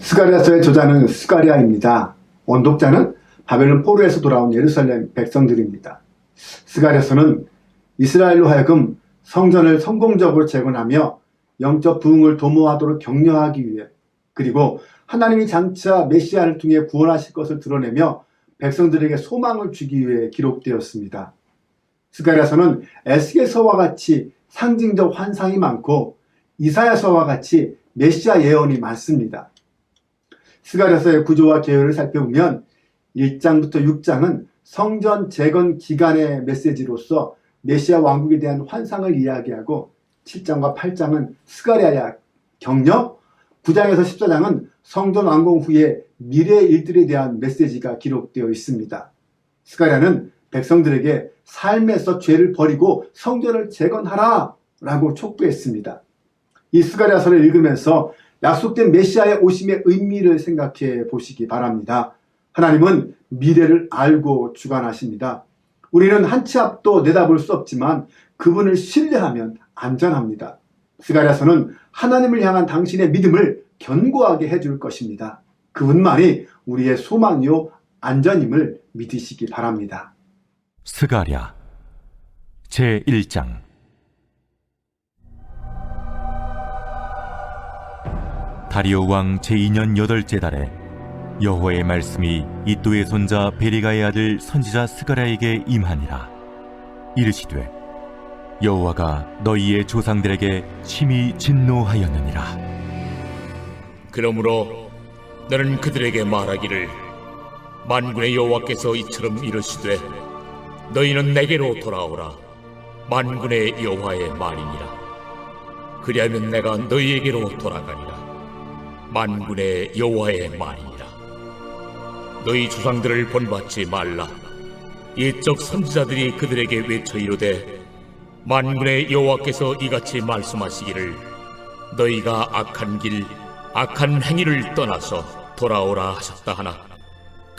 스가랴서의 저자는 스가랴입니다. 원독자는 바벨론 포로에서 돌아온 예루살렘 백성들입니다. 스가랴서는 이스라엘로 하여금 성전을 성공적으로 재건하며 영적 부흥을 도모하도록 격려하기 위해 그리고 하나님이 장차 메시아를 통해 구원하실 것을 드러내며 백성들에게 소망을 주기 위해 기록되었습니다. 스가랴서는 에스겔서와 같이 상징적 환상이 많고 이사야서와 같이 메시아 예언이 많습니다. 스가랴서의 구조와 계열을 살펴보면 1장부터 6장은 성전 재건 기간의 메시지로서 메시아 왕국에 대한 환상을 이야기하고 7장과 8장은 스가랴야 격려, 9장에서 14장은 성전 완공 후에 미래 일들에 대한 메시지가 기록되어 있습니다. 스가랴는 백성들에게 삶에서 죄를 버리고 성전을 재건하라 라고 촉구했습니다. 이 스가랴서를 읽으면서 약속된 메시아의 오심의 의미를 생각해 보시기 바랍니다. 하나님은 미래를 알고 주관하십니다. 우리는 한 치 앞도 내다볼 수 없지만 그분을 신뢰하면 안전합니다. 스가랴서는 하나님을 향한 당신의 믿음을 견고하게 해줄 것입니다. 그분만이 우리의 소망이요 안전임을 믿으시기 바랍니다. 스가랴 제 1장. 다리오 왕 제2년 여덟째 달에 여호와의 말씀이 이또의 손자 베리가의 아들 선지자 스가랴에게 임하니라. 이르시되 여호와가 너희의 조상들에게 심히 진노하였느니라. 그러므로 너는 그들에게 말하기를 만군의 여호와께서 이처럼 이르시되 너희는 내게로 돌아오라. 만군의 여호와의 말이니라. 그리하면 내가 너희에게로 돌아가니라. 만군의 여호와의 말이니라. 너희 조상들을 본받지 말라. 옛적 선지자들이 그들에게 외쳐 이르되 만군의 여호와께서 이같이 말씀하시기를 너희가 악한 길 악한 행위를 떠나서 돌아오라 하셨다 하나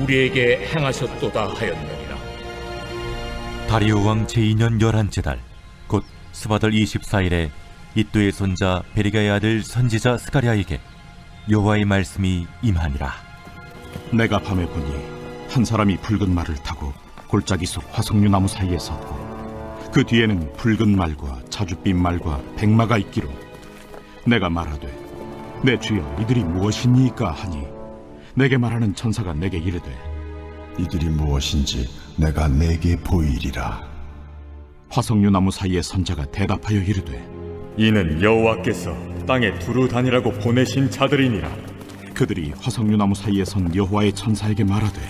우리에게 행하셨도다 하였느니라. 다리오 왕 제2년 열한째 달 곧 스바들 24일에 이또의 손자 베리가의 아들 선지자 스가랴에게 여호와의 말씀이 임하니라. 내가 밤에 보니 한 사람이 붉은 말을 타고 골짜기 속 화석류 나무 사이에 섰고 그 뒤에는 붉은 말과 자줏빛 말과 백마가 있기로 내가 말하되 내 주여 이들이 무엇이니까 하니 내게 말하는 천사가 내게 이르되 이들이 무엇인지 내가 내게 보이리라. 화석류 나무 사이에 선자가 대답하여 이르되 이는 여호와께서 땅에 두루 다니라고 보내신 자들이니라. 그들이 화석류 나무 사이에 선 여호와의 천사에게 말하되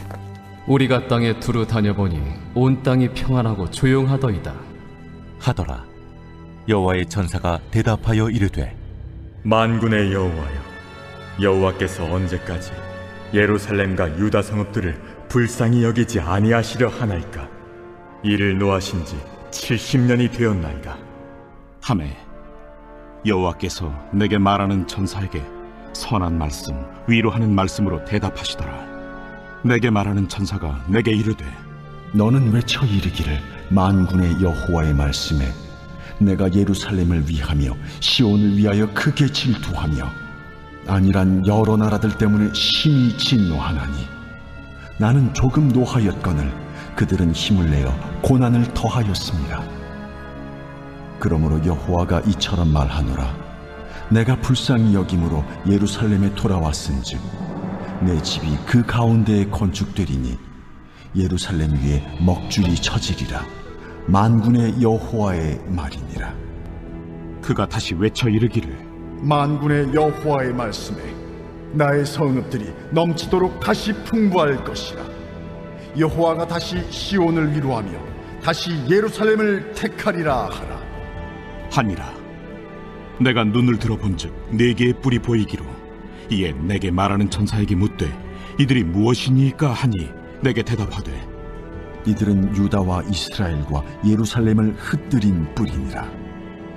우리가 땅에 두루 다녀보니 온 땅이 평안하고 조용하더이다. 하더라 여호와의 천사가 대답하여 이르되 만군의 여호와여, 여호와께서 언제까지 예루살렘과 유다 성읍들을 불쌍히 여기지 아니하시려 하나이까? 이를 노하신 지 70년이 되었나이다. 하매 여호와께서 내게 말하는 천사에게 선한 말씀 위로하는 말씀으로 대답하시더라 내게 말하는 천사가 내게 이르되 너는 외쳐 이르기를 만군의 여호와의 말씀에 내가 예루살렘을 위하며 시온을 위하여 크게 질투하며 아니란 여러 나라들 때문에 심히 진노하나니 나는 조금 노하였거늘 그들은 힘을 내어 고난을 더하였습니다. 그러므로 여호와가 이처럼 말하노라. 내가 불쌍히 여김으로 예루살렘에 돌아왔은즉 내 집이 그 가운데에 건축되리니 예루살렘 위에 먹줄이 쳐지리라. 만군의 여호와의 말이니라. 그가 다시 외쳐 이르기를 만군의 여호와의 말씀에 나의 성읍들이 넘치도록 다시 풍부할 것이라. 여호와가 다시 시온을 위로하며 다시 예루살렘을 택하리라 하라. 하니라. 내가 눈을 들어본즉 네 개의 뿔이 보이기로 이에 내게 말하는 천사에게 묻되 이들이 무엇이니까 하니 내게 대답하되 이들은 유다와 이스라엘과 예루살렘을 흩뜨린 뿌리니라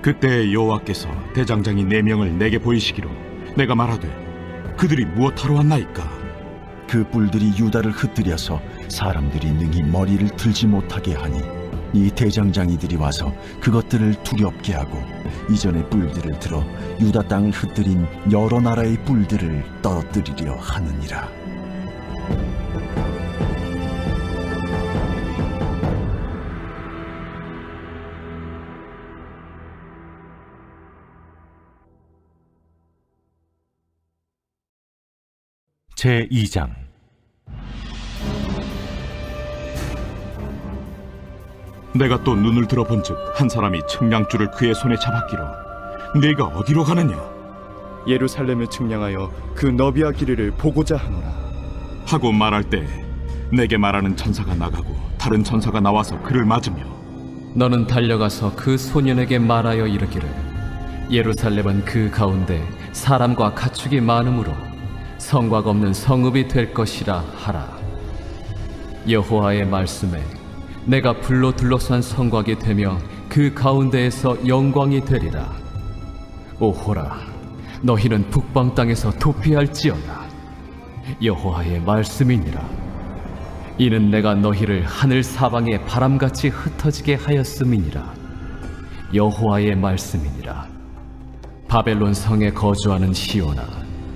그때 여호와께서 대장장이 네 명을 내게 보이시기로 내가 말하되 그들이 무엇하러 왔나이까? 그 뿔들이 유다를 흩뜨려서 사람들이 능히 머리를 들지 못하게 하니 이 대장장이들이 와서 그것들을 두렵게 하고 이전의 뿔들을 들어 유다 땅을 흩뜨린 여러 나라의 뿔들을 떨어뜨리려 하느니라 제 2장 내가 또 눈을 들어본즉 한 사람이 측량줄을 그의 손에 잡았기로 네가 어디로 가느냐 예루살렘을 측량하여 그 너비와 길이를 보고자 하노라. 하고 말할 때 내게 말하는 천사가 나가고 다른 천사가 나와서 그를 맞으며 너는 달려가서 그 소년에게 말하여 이르기를 예루살렘은 그 가운데 사람과 가축이 많으므로 성곽 없는 성읍이 될 것이라 하라. 여호와의 말씀에 내가 불로 둘러싼 성곽이 되며 그 가운데에서 영광이 되리라. 오호라 너희는 북방 땅에서 도피할지어다. 여호와의 말씀이니라. 이는 내가 너희를 하늘 사방에 바람같이 흩어지게 하였음이니라. 여호와의 말씀이니라. 바벨론 성에 거주하는 시온아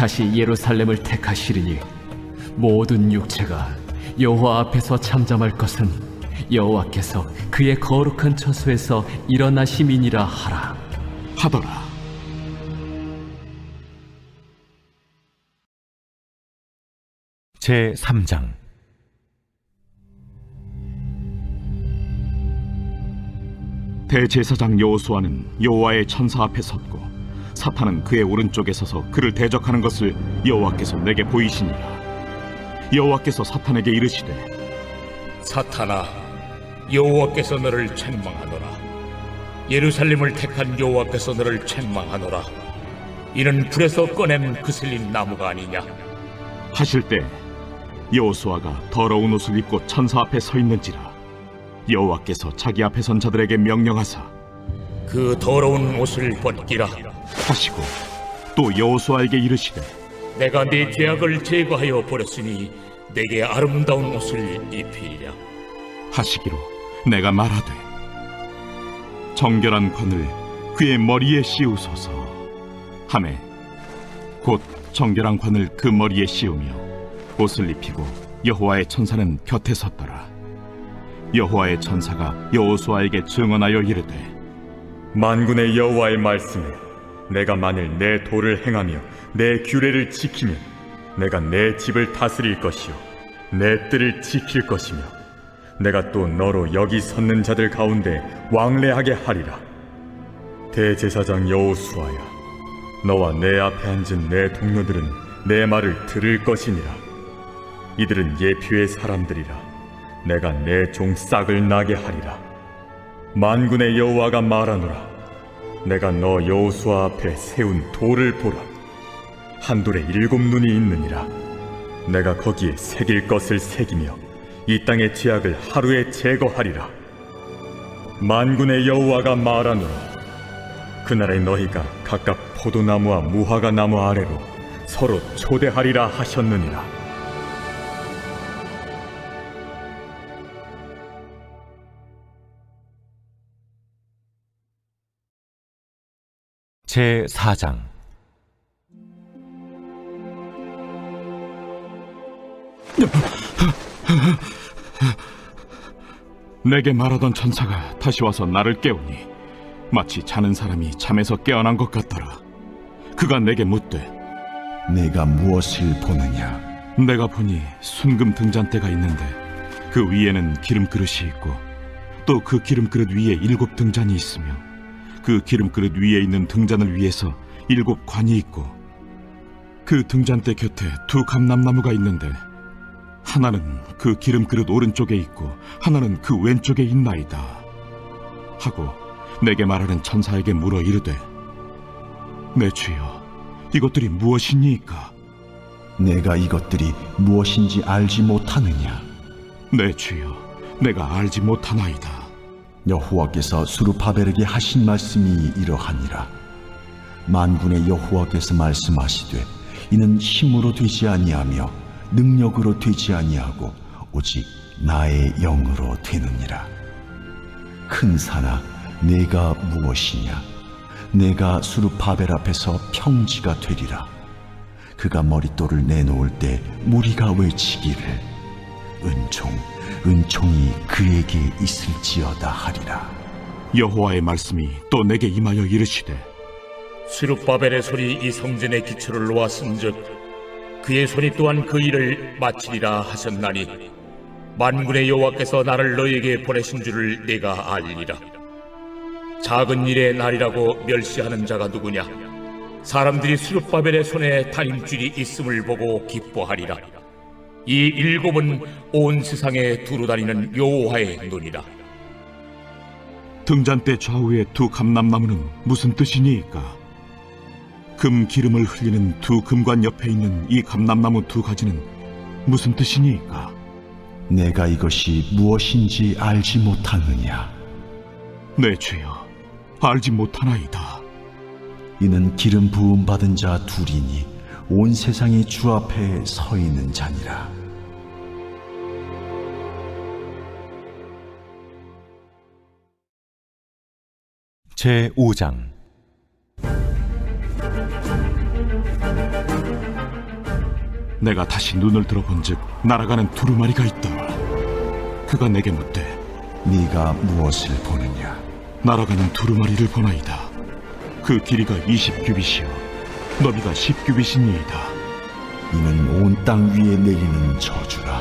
다시 예루살렘을 택하시리니 모든 육체가 여호와 앞에서 잠잠할 것은 여호와께서 그의 거룩한 처소에서 일어나심이니라 하라. 하더라. 제 3장. 대제사장 여호수아는 여호와의 천사 앞에 섰고 사탄은 그의 오른쪽에 서서 그를 대적하는 것을 여호와께서 내게 보이시니라. 여호와께서 사탄에게 이르시되 사탄아 여호와께서 너를 책망하노라. 예루살렘을 택한 여호와께서 너를 책망하노라. 이는 불에서 꺼낸 그슬린 나무가 아니냐? 하실 때 여호수아가 더러운 옷을 입고 천사 앞에 서 있는지라 여호와께서 자기 앞에 선 자들에게 명령하사 그 더러운 옷을 벗기라 하시고 또 여호수아에게 이르시되 내가 네 죄악을 제거하여 버렸으니 내게 아름다운 옷을 입히리라. 하시기로 내가 말하되 정결한 관을 그의 머리에 씌우소서. 하매 곧 정결한 관을 그 머리에 씌우며 옷을 입히고 여호와의 천사는 곁에 섰더라. 여호와의 천사가 여호수아에게 증언하여 이르되 만군의 여호와의 말씀에 내가 만일 내 도를 행하며 내 규례를 지키면 내가 내 집을 다스릴 것이요 내 뜰을 지킬 것이며 내가 또 너로 여기 섰는 자들 가운데 왕래하게 하리라. 대제사장 여호수아야 너와 내 앞에 앉은 내 동료들은 내 말을 들을 것이니라. 이들은 예표의 사람들이라. 내가 내 종 싹을 나게 하리라. 만군의 여호와가 말하노라 내가 너 여호수아 앞에 세운 돌을 보라. 한 돌에 일곱 눈이 있느니라. 내가 거기에 새길 것을 새기며 이 땅의 죄악을 하루에 제거하리라. 만군의 여호와가 말하노라. 그날에 너희가 각각 포도나무와 무화과 나무 아래로 서로 초대하리라 하셨느니라. 제 4장 내게 말하던 천사가 다시 와서 나를 깨우니 마치 자는 사람이 잠에서 깨어난 것 같더라. 그가 내게 묻되 내가 무엇을 보느냐 내가 보니 순금 등잔대가 있는데 그 위에는 기름 그릇이 있고 또 그 기름 그릇 위에 일곱 등잔이 있으며 그 기름 그릇 위에 있는 등잔을 위해서 일곱 관이 있고 그 등잔대 곁에 두 감람나무가 있는데 하나는 그 기름 그릇 오른쪽에 있고 하나는 그 왼쪽에 있나이다 하고 내게 말하는 천사에게 물어 이르되 내 주여 이것들이 무엇이니까? 내가 이것들이 무엇인지 알지 못하느냐? 내 주여 내가 알지 못하나이다 여호와께서 수르바벨에게 하신 말씀이 이러하니라. 만군의 여호와께서 말씀하시되 이는 힘으로 되지 아니하며 능력으로 되지 아니하고 오직 나의 영으로 되느니라. 큰 산아 내가 무엇이냐? 내가 수르바벨 앞에서 평지가 되리라. 그가 머릿돌을 내놓을 때 무리가 외치기를 은총 은총이 그에게 있을지어다 하리라. 여호와의 말씀이 또 내게 임하여 이르시되 스룹바벨의 손이 이 성전의 기초를 놓았은즉 그의 손이 또한 그 일을 마치리라 하셨나니 만군의 여호와께서 나를 너에게 보내신 줄을 내가 알리라. 작은 일의 날이라고 멸시하는 자가 누구냐? 사람들이 스룹바벨의 손에 다림줄이 있음을 보고 기뻐하리라 이 일곱은 온 세상에 두루 다니는 여호와의 눈이라 등잔대 좌우의 두 감람나무는 무슨 뜻이니까? 금 기름을 흘리는 두 금관 옆에 있는 이 감람나무 두 가지는 무슨 뜻이니까? 내가 이것이 무엇인지 알지 못하느냐? 내 주여 알지 못하나이다. 이는 기름 부음 받은 자 둘이니 온 세상이 주 앞에 서 있는 자니라 제 5장. 내가 다시 눈을 들어본즉 날아가는 두루마리가 있더라 그가 내게 묻되 네가 무엇을 보느냐? 날아가는 두루마리를 보나이다. 그 길이가 20규빗이요. 너비가 10규빗이니이다. 이는 온 땅 위에 내리는 저주라.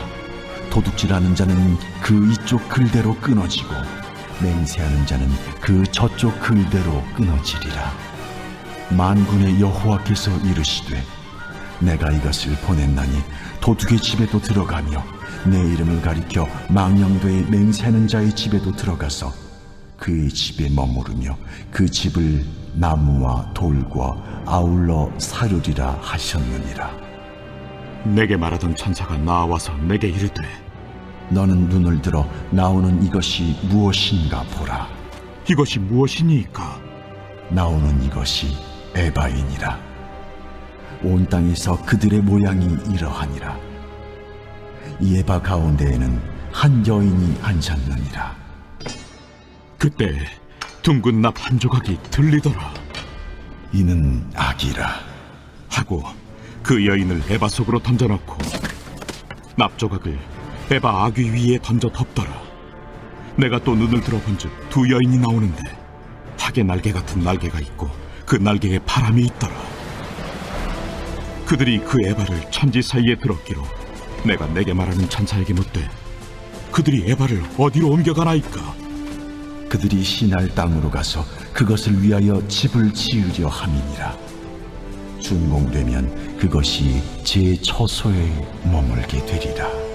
도둑질하는 자는 그 이쪽 글대로 끊어지고 맹세하는 자는 그 저쪽 글대로 끊어지리라. 만군의 여호와께서 이르시되 내가 이것을 보냈나니 도둑의 집에도 들어가며 내 이름을 가리켜 망령되이 맹세하는 자의 집에도 들어가서 그의 집에 머무르며 그 집을 나무와 돌과 아울러 사르리라 하셨느니라. 내게 말하던 천사가 나와서 내게 이르되 너는 눈을 들어 나오는 이것이 무엇인가 보라. 이것이 무엇이니까 나오는 이것이 에바인이라. 온 땅에서 그들의 모양이 이러하니라. 이 에바 가운데에는 한 여인이 앉았느니라. 그때 둥근 납 한 조각이 들리더라 이는 악이라. 하고 그 여인을 에바 속으로 던져넣고 납 조각을 에바 아귀 위에 던져 덮더라 내가 또 눈을 들어본즉 두 여인이 나오는데 학의 날개 같은 날개가 있고 그 날개에 바람이 있더라 그들이 그 에바를 천지 사이에 들었기로 내가 내게 말하는 천사에게 묻되 그들이 에바를 어디로 옮겨가나이까 그들이 신할 땅으로 가서 그것을 위하여 집을 지으려 함이니라. 준공되면 그것이 제 처소에 머물게 되리라.